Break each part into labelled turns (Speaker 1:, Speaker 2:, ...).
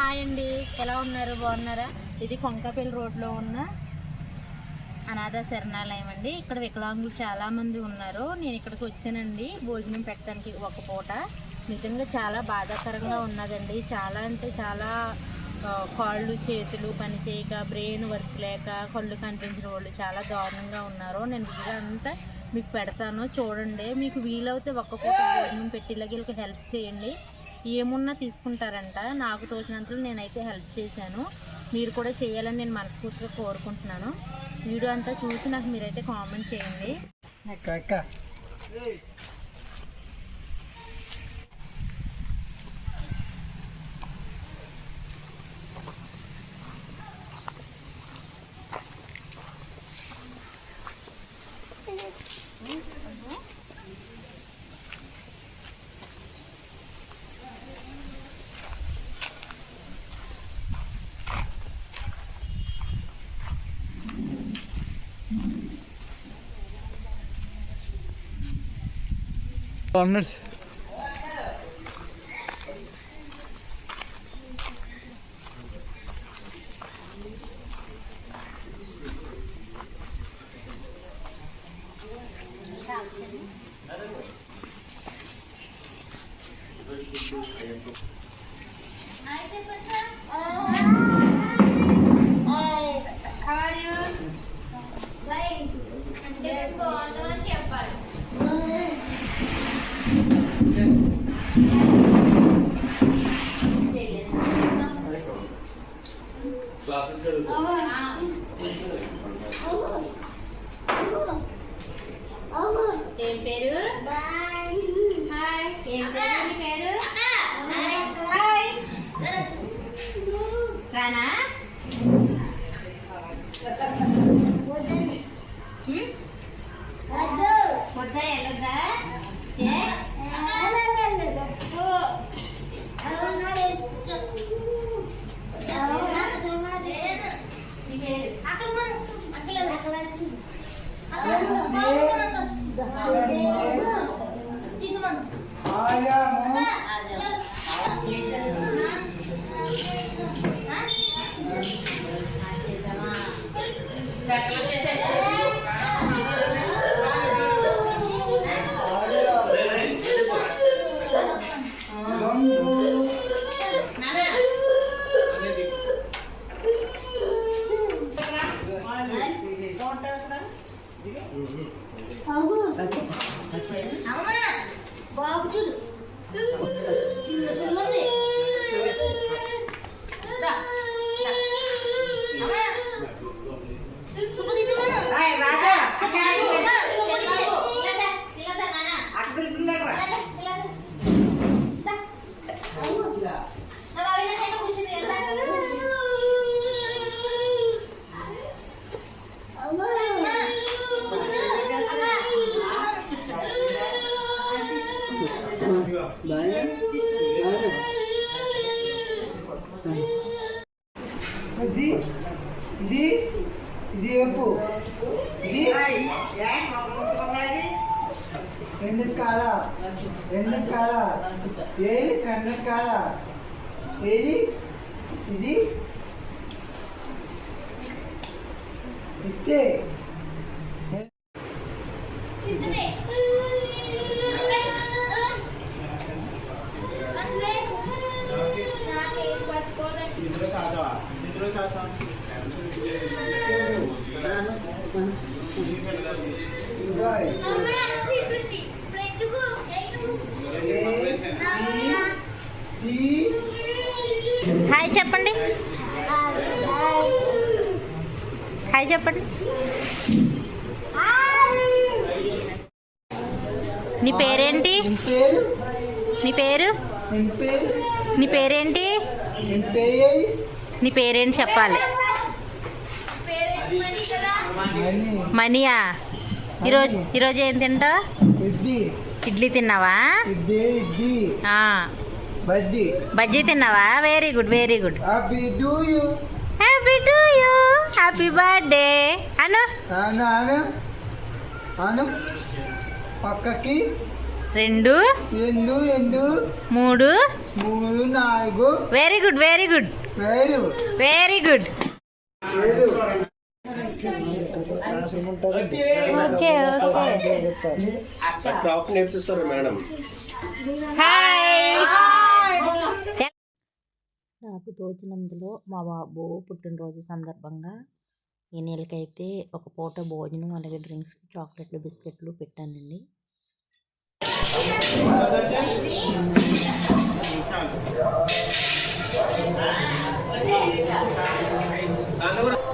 Speaker 1: Hi అండి. ఎలా ఉన్నారు? బాగున్నారా? ఇది కొంకపల్లి రోడ్లో ఉన్న అనాథ శరణాలయం అండి. ఇక్కడ వికలాంగులు చాలామంది ఉన్నారు. నేను ఇక్కడికి వచ్చానండి. భోజనం పెట్టడానికి ఒక పూట. నిజంగా చాలా బాధాకరంగా ఉన్నదండి. చాలా అంటే చాలా కాళ్ళు చేతులు పని చేయక బ్రెయిన్ వర్క్ లేక కళ్ళు కనిపించిన వాళ్ళు చాలా దారుణంగా ఉన్నారు. నేను వీడియో అంతా మీకు పెడతాను. చూడండి. మీకు వీలవుతే ఒక్క పూట భోజనం పెట్టేలాగా వీళ్ళకి హెల్ప్ చేయండి. ఏమున్నా తీసుకుంటారంట. నాకు తోచినంతలో నేనైతే హెల్ప్ చేశాను. మీరు కూడా చేయాలని నేను మనస్ఫూర్తిగా కోరుకుంటున్నాను. వీడియో అంతా చూసి నాకు మీరైతే కామెంట్ చేయండి.
Speaker 2: Anlarsın. Rana?
Speaker 3: ఇది ఇది ఇది చెప్పు ఇది ఎందుకు కాల ఎందుకు కాల ఏది కన్నుకు కాల ఏది ఇది ఇస్తే
Speaker 2: చిన్నదే. అందులే. నాకేం పట్టుకోలేదు.
Speaker 3: ఇదిగోయ్.
Speaker 2: అమ్మ, అది ఇటుంది. ఇప్పుడు ఎందుకు?
Speaker 3: ఏ, ఈ, ఈ,
Speaker 1: హాయ్ చెప్పండి. హాయ్ చెప్పండి. నీ పేరేంటి? నీ పేరు? నీ పేరేంటి? నీ పేరేంటి చెప్పాలి? మనీయా. ఈరోజు ఈరోజు ఏం తింటావు? ఇడ్లీ. తిన్నావా?
Speaker 3: బడ్డీ
Speaker 1: బజ్జీ. తిన్నావా? Very good
Speaker 3: very good you
Speaker 1: happy to you happy birthday Anu
Speaker 3: Anu Anu Anu పక్కకి.
Speaker 1: రెండు
Speaker 3: రెండు రెండు
Speaker 1: మూడు.
Speaker 3: మూడు నాలుగు.
Speaker 1: Very good
Speaker 3: very
Speaker 1: good very
Speaker 3: good
Speaker 1: okay okay
Speaker 4: craft నేర్పిస్తారు మేడం
Speaker 1: హాయ్
Speaker 5: నాకు తోచినందులో మా బాబు పుట్టినరోజు సందర్భంగా ఈ నెలకైతే ఒక పూట భోజనం అలాగే డ్రింక్స్ చాక్లెట్లు బిస్కెట్లు పెట్టానండి.
Speaker 4: Sana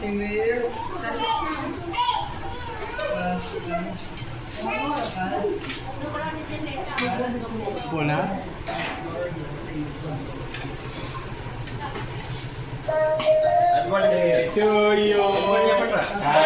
Speaker 4: tình yêu buồn lắm anh quanh đi chơi yêu anh quanh nhé bác ạ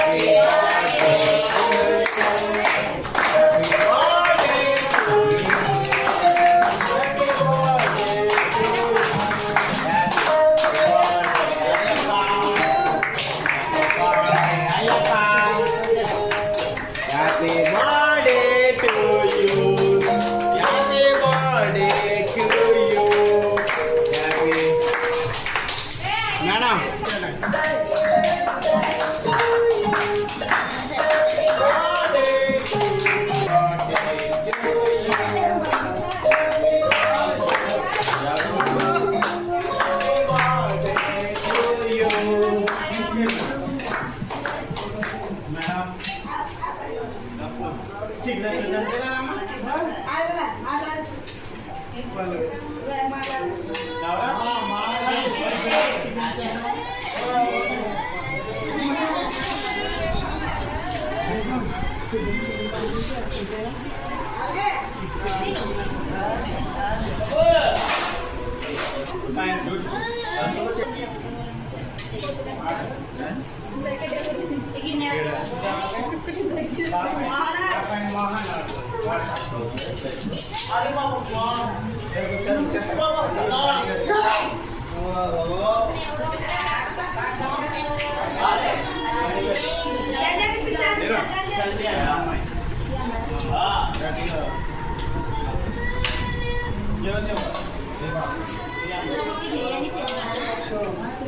Speaker 4: Jangan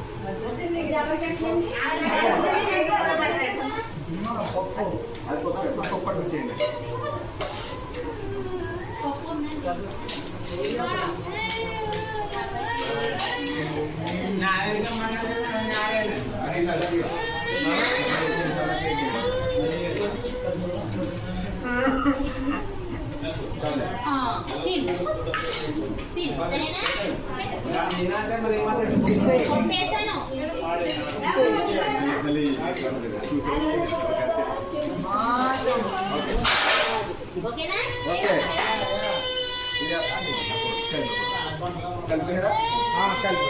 Speaker 4: Narayana
Speaker 2: ఓకేనా?
Speaker 4: ఓకే కలిపిరా కలిపి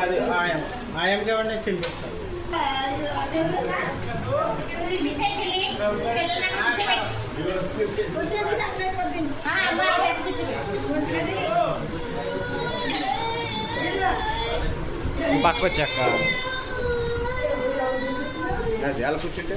Speaker 4: అది ఆయం ఆయంకి ఏమన్నా తినిపిస్తాను పక్క వచ్చాక అది ఎలా కూర్చుంటే?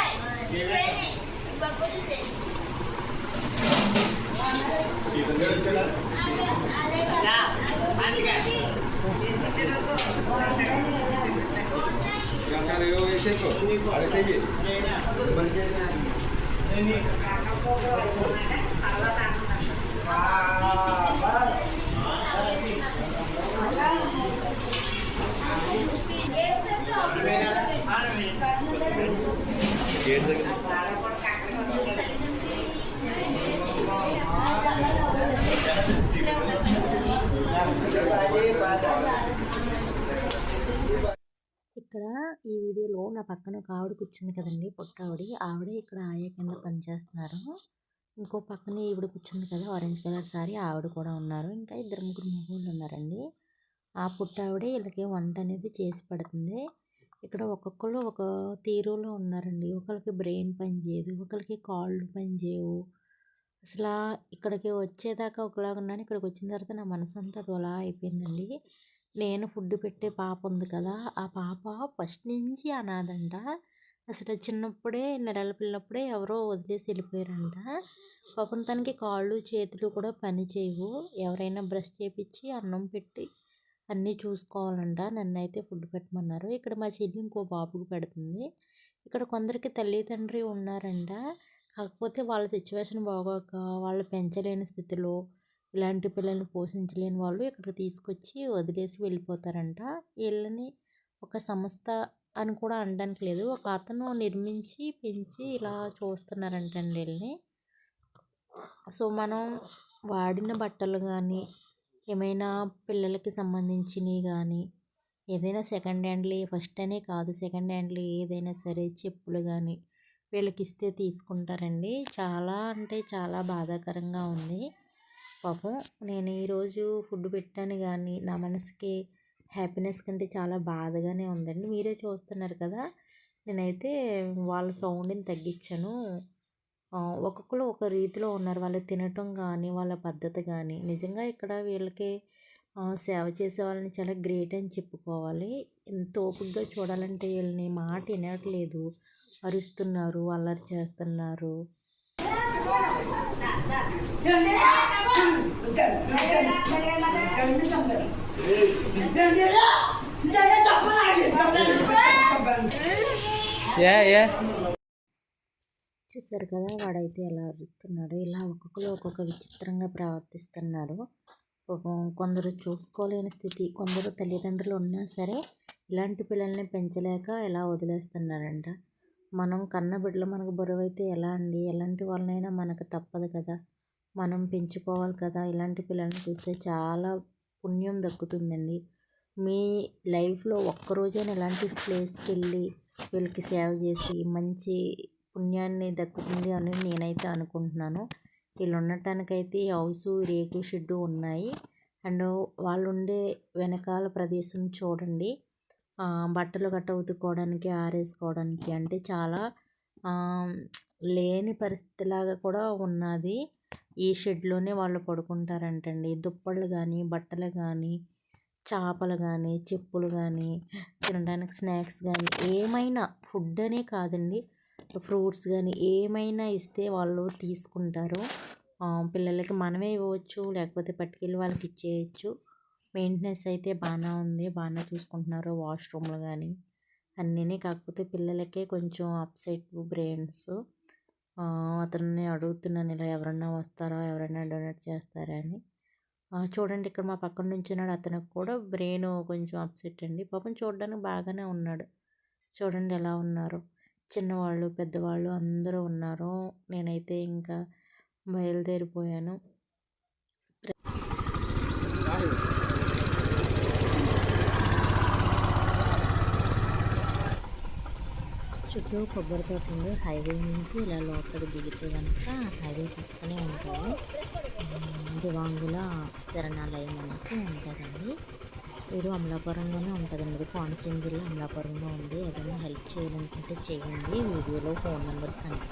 Speaker 4: అడిగితే
Speaker 5: ఇక్కడ ఈ వీడియోలో నా పక్కన ఒక ఆవిడ కూర్చుంది కదండి పుట్టావిడ ఆవిడే. ఇక్కడ ఆయా కింద పనిచేస్తున్నారు. ఇంకో పక్కనే ఈవిడ కూర్చుంది కదా ఆరెంజ్ కలర్ సారీ ఆవిడ కూడా ఉన్నారు. ఇంకా ఇద్దరు ముగ్గురు మగవాళ్ళు ఉన్నారండి. ఆ పుట్టావిడే వీళ్ళకి వంట అనేది చేసి పెడుతుంది. ఇక్కడ ఒక్కొక్కరు ఒక తీరులో ఉన్నారండి. ఒకరికి బ్రెయిన్ పని చేయదు ఒకరికి కాళ్ళు పని చేయవు అసలు ఇక్కడికి వచ్చేదాకా ఒకలాగా ఉన్నాను. ఇక్కడికి వచ్చిన తర్వాత నా మనసు అంతా అదోలా అయిపోయిందండి. నేను ఫుడ్ పెట్టే పాప ఉంది కదా ఆ పాప ఫస్ట్ నుంచి అనాథంట. అసలు చిన్నప్పుడే నెలల పిల్లప్పుడే ఎవరో వదిలేసి వెళ్ళిపోయారంట. పాపం తనకి కాళ్ళు చేతులు కూడా పని చేయవు ఎవరైనా బ్రష్ చేపించి అన్నం పెట్టి అన్నీ చూసుకోవాలంట. నన్ను అయితే ఫుడ్ పెట్టమన్నారు. ఇక్కడ మా చెల్లి ఇంకో బాబుకి పెడుతుంది. ఇక్కడ కొందరికి తల్లిదండ్రి ఉన్నారంట. కాకపోతే వాళ్ళ సిచ్యువేషన్ బాగోక వాళ్ళు పెంచలేని స్థితిలో ఇలాంటి పిల్లల్ని పోషించలేని వాళ్ళు ఇక్కడికి తీసుకొచ్చి వదిలేసి వెళ్ళిపోతారంట. వీళ్ళని ఒక సంస్థ అని కూడా అనడానికి లేదు. ఒక అతను నిర్మించి పెంచి ఇలా చూస్తున్నారంటండి వీళ్ళని. సో మనం వాడిన బట్టలు కానీ ఏమైనా పిల్లలకి సంబంధించినవి కానీ ఏదైనా సెకండ్ హ్యాండ్లీ ఫస్ట్ అనే కాదు సెకండ్ హ్యాండ్లీ ఏదైనా సరే చెప్పులు కానీ వీళ్ళకి ఇస్తే తీసుకుంటారండి. చాలా అంటే చాలా బాధాకరంగా ఉంది. పాపం నేను ఈరోజు ఫుడ్ పెట్టాను కానీ నా మనసుకి హ్యాపీనెస్ కంటే చాలా బాధగానే ఉందండి. మీరే చూస్తున్నారు కదా నేనైతే వాళ్ళ సౌండ్ని తగ్గించాను. ఒక్కొక్కరు ఒక రీతిలో ఉన్నారు. వాళ్ళు తినటం కానీ వాళ్ళ పద్ధతి కానీ నిజంగా ఇక్కడ వీళ్ళకి సేవ చేసే వాళ్ళని చాలా గ్రేట్ అని చెప్పుకోవాలి. ఎంత ఓపికగా చూడాలంటే వీళ్ళని మాట వినట్లేదు. అరుస్తున్నారు అల్లరి చేస్తున్నారు.
Speaker 4: ఏ ఏ?
Speaker 5: చూసారు కదా వాడైతే ఎలా అరుస్తున్నాడు ఇలా ఒక్కొక్కరు ఒక్కొక్క విచిత్రంగా ప్రవర్తిస్తున్నారు. కొందరు చూసుకోలేని స్థితి కొందరు తల్లిదండ్రులు ఉన్నా సరే ఇలాంటి పిల్లల్ని పెంచలేక ఎలా వదిలేస్తున్నారంట? మనం కన్న బిడ్డలు మనకు బరువు అయితే ఎలా అండి? ఎలాంటి వాళ్ళనైనా మనకు తప్పదు కదా. మనం పెంచుకోవాలి కదా. ఇలాంటి పిల్లల్ని చూస్తే చాలా పుణ్యం దక్కుతుందండి. మీ లైఫ్లో ఒక్కరోజైనా ఇలాంటి ప్లేస్కి వెళ్ళి వీళ్ళకి సేవ చేసి మంచి పుణ్యాన్ని దక్కుతుంది అని నేనైతే అనుకుంటున్నాను. వీళ్ళు ఉండటానికైతే హౌస్ రేకుల షెడ్డు ఉన్నాయి. అండ్ వాళ్ళు ఉండే వెనకాల ప్రదేశం చూడండి. బట్టలు గట్ట ఉతుక్కోవడానికి ఆరేసుకోవడానికి అంటే చాలా లేని పరిస్థితిలాగా కూడా ఉన్నది. ఈ షెడ్లోనే వాళ్ళు పడుకుంటారంటండి. దుప్పళ్ళు కానీ బట్టలు కానీ చేపలు కానీ చెప్పులు కానీ తినడానికి స్నాక్స్ కానీ ఏమైనా ఫుడ్ అనే కాదండి. ఫ్రూట్స్ కానీ ఏమైనా ఇస్తే వాళ్ళు తీసుకుంటారు. పిల్లలకి మనమే ఇవ్వచ్చు లేకపోతే పట్టుకెళ్ళి వాళ్ళకి ఇచ్చేయచ్చు. మెయింటెనెన్స్ అయితే బాగానే ఉంది బాగానే చూసుకుంటున్నారు వాష్రూమ్లు కానీ అన్నీ కాకపోతే పిల్లలకే కొంచెం అప్సెట్ బ్రెయిన్స్. అతన్ని అడుగుతున్నాను ఇలా ఎవరన్నా వస్తారా ఎవరైనా డొనేట్ చేస్తారా అని. చూడండి ఇక్కడ మా పక్కన నుంచున్నాడు అతనికి కూడా బ్రెయిన్ కొంచెం అప్సెట్ అండి. పాపం చూడడానికి బాగానే ఉన్నాడు. చూడండి ఎలా ఉన్నారు. చిన్నవాళ్ళు పెద్దవాళ్ళు అందరూ ఉన్నారు. నేనైతే ఇంకా బయలుదేరిపోయాను. చుట్టూ కొబ్బరి తోట ఉంది. హైవే నుంచి ఇలా లోపలికి దిగితే కనుక హైవే పక్కనే ఉంటుంది. దివాంగుల శరణాలయం అనేసి ఉంటుందండి. వీడు అమలాపురంలోనే ఉంటుందండి. ఇది కోనసీమ జిల్లా అమలాపురంలో ఉంది. ఏదైనా హెల్ప్ చేయాలనుకుంటే చేయండి. వీడియోలో ఫోన్ నెంబర్స్ కనిపిస్తాయి.